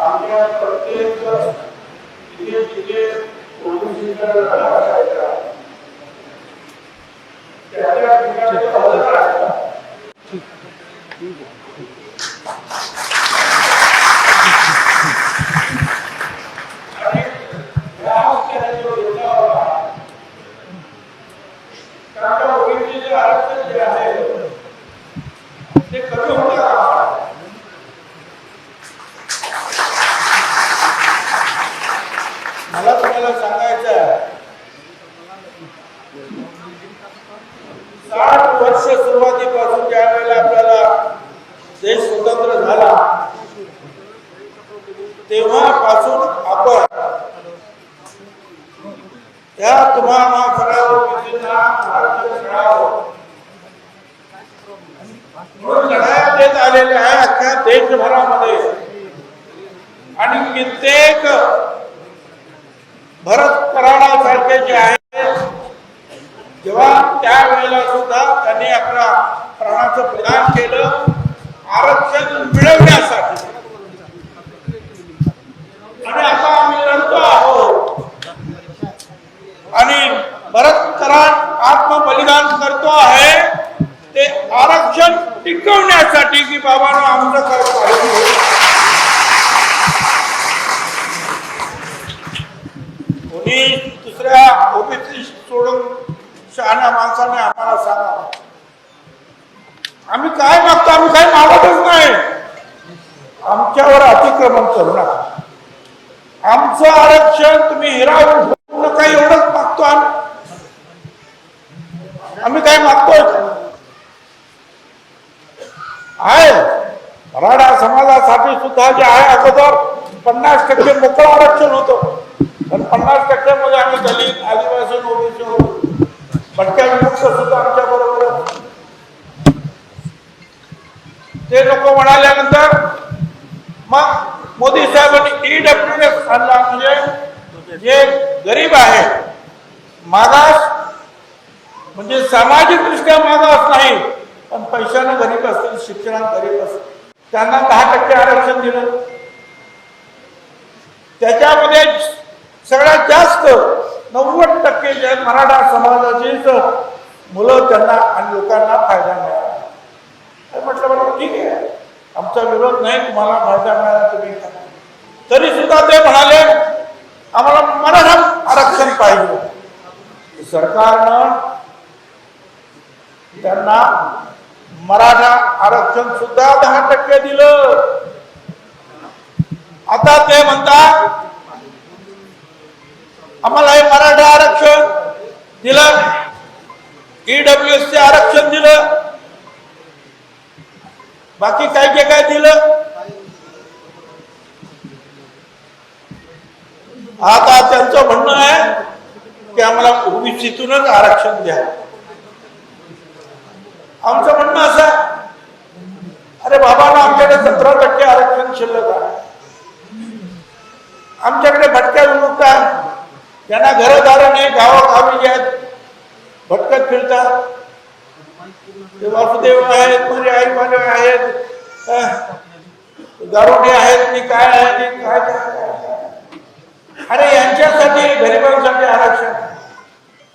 आमच्या प्रत्येक जिथे जिथे ओबीसीचा लढा असायचा त्या त्या ठिकाणी हजर आणि आरक्षण जे आहे ते कमी होणार आहे. मला तुम्हाला सांगायचं आहे साठ वर्ष सुरुवातीपासून ज्या वेळेला आपल्याला देश स्वतंत्र झाला तेव्हापासून आपण त्या तुम्हाला लढाया देत आलेले आहे अख्ख्या देशभरामध्ये. आणि कित्येक भरत कराडासारखे जे आहेत जेव्हा त्यावेळेला सुद्धा त्यांनी आपल्या प्राणाचं प्रदान केलं. आरक्षण मिळवण्यासाठी आणि आता आम्ही लढतो आहोत आणि भरत कराड आत्मबलिदान करतो आहे ते आरक्षण टिकवण्यासाठी की बाबांनो आमचं करतो आहे. कोणी दुसऱ्या ओबीसी सोडून शहाण्या माणसाने आम्हाला सांगा. आम्ही काय मागतो आम्ही काय मागतच नाही. आमच्यावर अतिक्रमण करू नका. आमचं आरक्षण तुम्ही हिरावून घेऊ नका एवढंच मागतो आम्ही. आम्ही काय मागतोय? आहे. मराठा समाजासाठी सुद्धा जे आहे अगोदर पन्नास टक्के मोकळं आरक्षण होतं. पण पन्नास टक्क्यामध्ये आम्ही दलित आदिवासी ओबीसी होतो. भटक्या विमुक्त सुद्धा आमच्या बरोबर ते लोक म्हणाल्यानंतर मग मोदी साहेबांनी ईडब्ल्यू एस आणला. म्हणजे जे गरीब आहे मागास म्हणजे सामाजिक दृष्ट्या मागास नाही पण पैशानं गरीब असतील शिक्षणात गरीब असतील त्यांना दहा टक्के आरक्षण दिलं. त्याच्यामध्ये सगळ्यात जास्त नव्वद टक्के जे मराठा समाजाचीच मुलं त्यांना आणि लोकांना फायदा मिळाला. म्हटलं बरं ठीक आहे. आमचा विरोध नाही तुम्हाला फायदा मिळाला तुम्ही तरी सुद्धा ते म्हणाले आम्हाला मराठा आरक्षण पाहिजे. सरकारनं त्यांना मराठा आरक्षण सुद्धा दहा टक्के दिलं. आता ते म्हणतात आम्हाला हे मराठा आरक्षण दिलं ईडब्ल्यू एस चे आरक्षण दिलं बाकी काय जे काय दिलं? आता त्यांचं म्हणणं आहे की आम्हाला ओबीसीतूनच आरक्षण द्या. आमचं म्हणणं असं आहे, अरे बाबांना आमच्याकडे सतरा टक्के आरक्षण शिल्लक आहे. आमच्याकडे भटक्या विमुक्त आहे. त्यांना घरदार नाही गावागावी जे आहेत भटकत फिरतात. ते वासुदेव आहेत माझे आई माझे आहेत अह, आहेत मी काय आहे मी काय काय- अरे यांच्यासाठी गरिबांसाठी आरक्षण.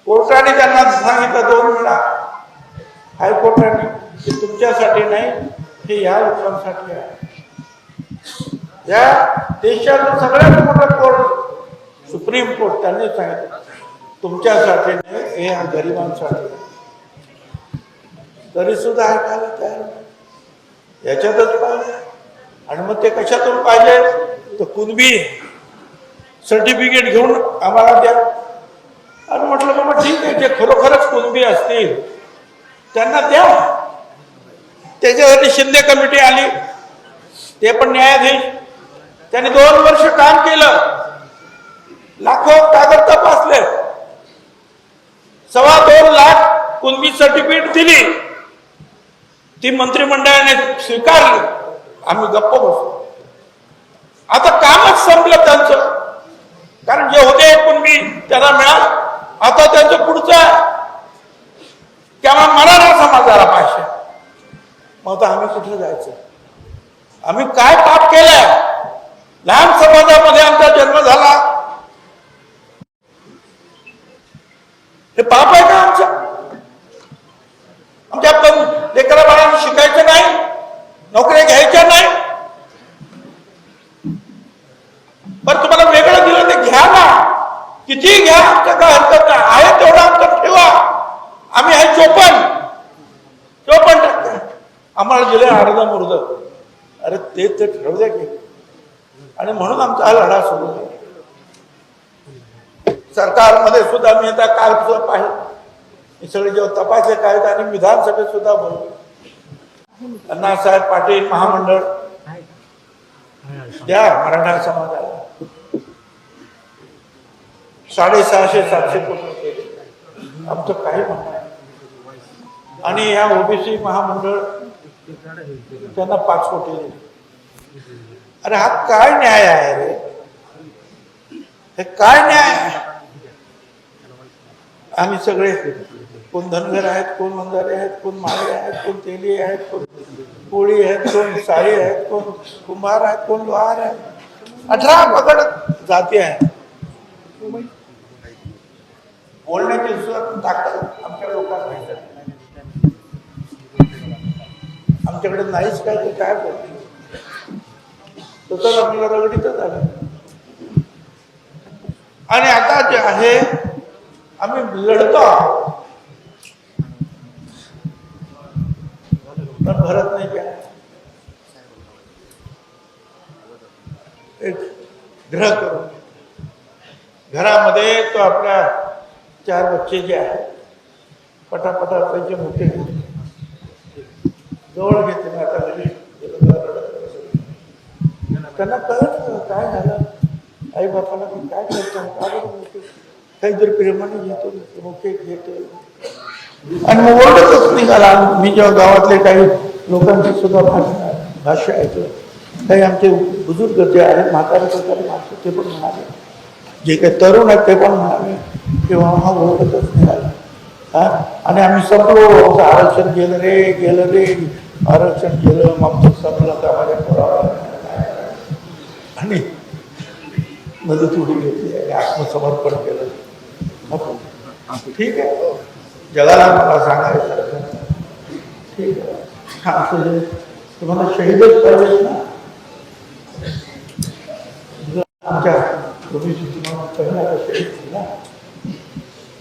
कोर्टाने त्यांना सांगितलं दोन वेळा. हायकोर्टाने हे तुमच्यासाठी नाही हे ह्या लोकांसाठी आहे. या देशाचं सगळ्यात मोठं कोर्ट सुप्रीम कोर्ट त्यांनी सांगितलं. तुमच्यासाठी नाही हे गरिबांसाठी तरी सुद्धा ऐकायला तयार नाही. याच्यातच पाहिजे आणि मग ते कशातून पाहिजे तर कुणबी सर्टिफिकेट घेऊन आम्हाला द्या. आणि म्हटलं मग ठीक आहे जे खरोखरच कुणबी असतील त्यांना द्या. त्याच्यासाठी शिंदे कमिटी आली. ते पण न्यायाधीश. त्यांनी दोन वर्ष काम केलं. लाखो कागद तपासले. सव्वा दोन लाख कुणबी सर्टिफिकेट दिली. ती मंत्रिमंडळाने स्वीकारली. आम्ही गप्प बसलो. आता कामच संपलं त्यांचं. कारण जे होते कुणबी त्यांना मिळाल. आता त्यांचं पुढचं त्यामुळे मला आम्हाला पाचशे मग आता आम्ही कुठे जायचं? आम्ही काय पाप केलं लहान समाजामध्ये आमचा जन्म झाला. हे पाप आहे का आमचं आमच्या पण लेकरा बाळांना शिकायचं नाही नोकऱ्या घ्यायच्या नाही पण तुम्हाला वेगळं दिलं ते घ्या ना किती घ्या आमचं काय हरकत नाही आहे तेवढं आमचं ठेवा आम्ही आहे चोपन चोपन टक्के आम्हाला मुर्द अरे ते ते ठरवू द्या की. आणि म्हणून आमचा हा लढा सुरू आहे सरकारमध्ये सुद्धा मी आता काल सुद्धा पाहिलं. हे सगळे जेव्हा तपासले काय आणि विधानसभेत सुद्धा बोललो. अण्णासाहेब पाटील महामंडळ. द्या मराठा समाजाला. साडेसहाशे सातशे कोटी आमचं काही म्हणणं नाही. आणि या ओबीसी महामंडळ त्यांना पाच कोटी अरे हा काय न्याय आहे रे? हे काय न्याय आहे? आम्ही सगळे कोण धनगर आहेत कोण मंदारे आहेत कोण माळे आहेत कोण तेली आहेत कोण कोळी आहेत कोण साळी आहेत कोण कुंभार आहेत कोण लोहार आहेत. अठरा पगड जाती आहेत. बोलण्याची सुद्धा ताकद आमच्या लोकांना नाही. आमच्याकडे नाहीच काय ते काय बोलते तर आपल्याला रगडीतच आलं आणि आता जे आहे आम्ही लढतो आहोत. पण भरत नाही काय एक ग्रह करून घरामध्ये तो आपल्या चार बच्चे जे आहेत पटापटा त्यांचे मोठे जवळ घेते ना आता त्यांना कळत काय झालं? आई बापाला मी काय करतो? काही जर काहीतरी प्रेमाने घेतो मोठे घेतो. आणि मग ओरडतच निघाला. मी जेव्हा गावातले काही लोकांची सुद्धा भाषा भाष्य ऐकलं. काही आमचे बुजुर्ग जे आहेत म्हातारे प्रकारे माणसं ते पण म्हणाले. जे काही तरुण आहेत ते पण म्हणाले. किंवा हा ओरडतच निघाला. आणि आम्ही संपलो. आमचं आरक्षण गेलं रे गेलं रे. आरक्षण गेलं मग आमचं संपलं का माझ्या पोराला? आणि मदत उडी घेतली आणि आत्मसमर्पण केलं. नको. ठीक आहे. जगाला मला सांगायचं ठीक आहे. हा असं तुम्हाला शहीदच पाहिजे ना? आमच्या तुम्ही तुम्हाला पहिला शहीद झाला.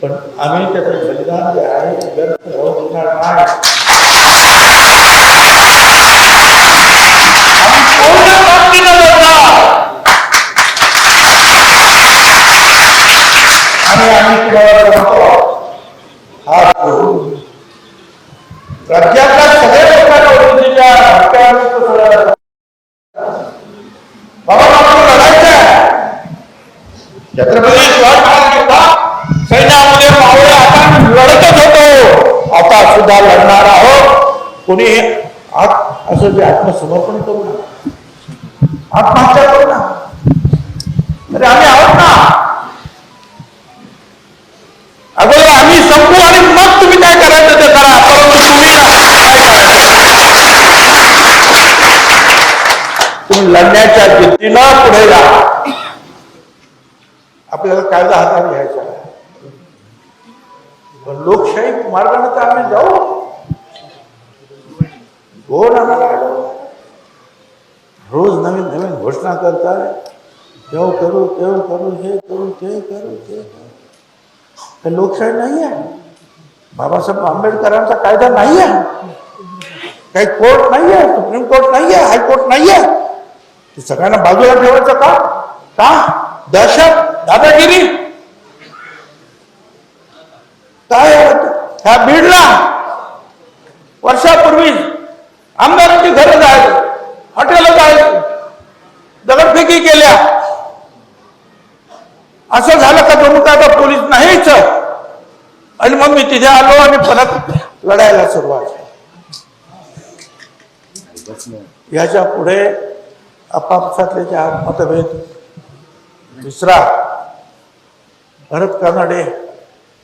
पण आम्ही त्याचं बलिदान जे आहे व्यर्थ राहू देणार नाही. आम्ही आणि आम्ही तुम्हाला सांगतो हा धरून राज्यातल्या सगळ्या लोकांना ओळखीच्या हक्कांचं सगळं बाबा आपल्याला लढायचं आहे छत्रपती शिवाजी महाराज म्हणतात सैन्यामध्ये मावळे आता आम्ही लढतच होतो आता सुद्धा लढणार कोणी हे आत असं जे आत्मसमर्पण करू ना आत्महत्या करू ना अरे म्हणजे आम्ही आहोत ना? अगोदर आम्ही संपू आणि मग तुम्ही काय करायचं ते करा. परंतु तुम्ही ना काय करायचं? तुम्ही लढण्याच्या जिद्दीनं पुढे जा. आपल्याला कायदा हातात घ्यायचा लोकशाही मार्गाने तर आम्ही जाऊ. हो कोण आम्हाला अडवणार? रोज नवीन नवीन घोषणा करताय. तेव्हा करू तेव करू हे करू ते करू ते करू. हे लोकशाही नाही आहे. बाबासाहेब आंबेडकरांचा कायदा नाही आहे. काही कोर्ट नाही आहे सुप्रीम कोर्ट नाही आहे हायकोर्ट नाही आहे. ते सगळ्यांना बाजूला ठेवायचं का? का? दहशत दादागिरी. काय ह्या बीडला. वर्षापूर्वी आमदारांची घरं जायचं हॉटेल जायचं दगडफेकी केल्या असं झालं का जणू का आता पोलीस नाहीच आणि मग मी तिथे आलो आणि परत लढायला सुरुवात याच्यापुढे आपापसातले जे मतभेद दुसरा भरत कानडे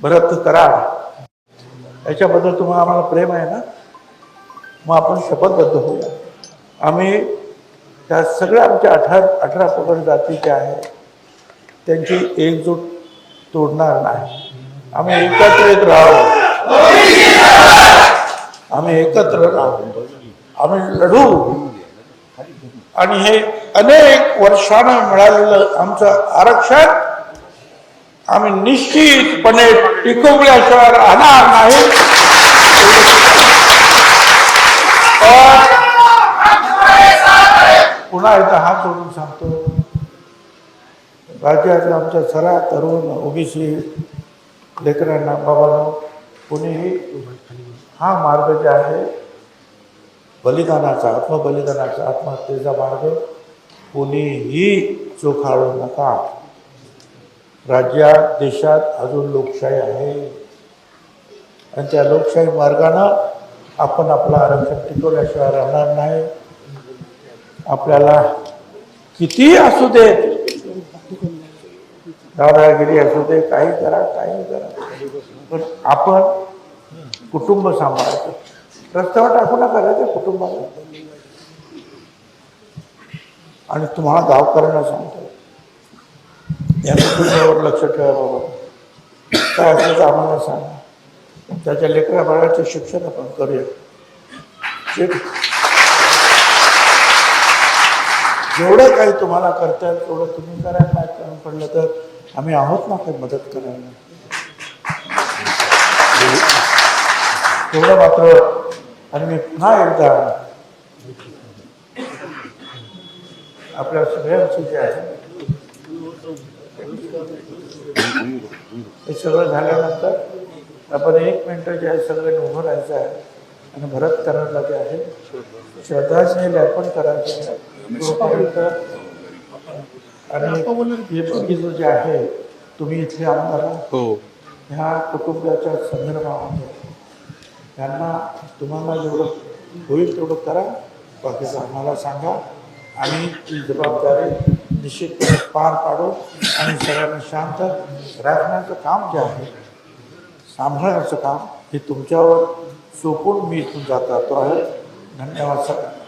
भरत कराड याच्याबद्दल तुम्हाला आम्हाला प्रेम आहे ना? मग आपण शपथबद्ध होऊया. आम्ही त्या सगळ्या आमच्या अठरा अठरा पगड जातीच्या आहेत त्यांची एकजूट तोडणार नाही. आम्ही एकत्रित राहू. आम्ही एकत्र राहू. आम्ही लढू. आणि हे अनेक वर्षानं मिळालेलं आमचं आरक्षण आम्ही निश्चितपणे टिकवल्याशिवाय राहणार नाही. पुन्हा एकदा हात जोडून सांगतो. राज्यातल्या आमच्या सरा तरुण ओबीसी लेकरांना बाबांनो कोणीही हा मार्ग जे आहे बलिदानाचा आत्मबलिदानाचा आत्महत्येचा मार्ग कोणीही चोखाळू नका. राज्यात देशात अजून लोकशाही आहे. आणि त्या लोकशाही मार्गानं आपण आपलं आरक्षण टिकवल्याशिवाय राहणार नाही. आपल्याला कितीही असू दे दादागिरी असू दे काही करा काही करा. पण आपण कुटुंब सांभाळायचं रस्त्यावर टाकू नका रे त्या कुटुंबाला. आणि तुम्हाला गावकऱ्यांना सांगतो. या कुटुंबावर लक्ष ठेवा बाबा. काय असलं तर आम्हाला सांगा. त्याच्या लेकरा बाळाचे शिक्षण आपण करूया. ठीक जेवढं काही तुम्हाला करता येईल तेवढं तुम्ही करायला नाही पडलं तर आम्ही आहोत ना काही मदत करायला. तेवढं मात्र आणि मी पुन्हा एकदा आपल्या सगळ्यांची जे आहे हे सगळं झाल्यानंतर आपण एक मिनटं जे आहे सगळं उभं राहायचं आहे आणि भरत करायला जे आहे श्रद्धांजली अर्पण करायचं आहे. आणि हे जे आहे तुम्ही इथले आमदार. हो. ह्या कुटुंबाच्या संदर्भामध्ये त्यांना तुम्हाला जेवढं होईल तेवढं करा. बाकीचं आम्हाला सांगा. आणि ती जबाबदारी निश्चितपणे पार पाडू आणि सगळ्यांना शांत राखण्याचं काम जे आहे सांभाळण्याचं काम हे तुमच्यावर सोपून मी इथून जात राहतो. आहे धन्यवाद सगळ्यांना.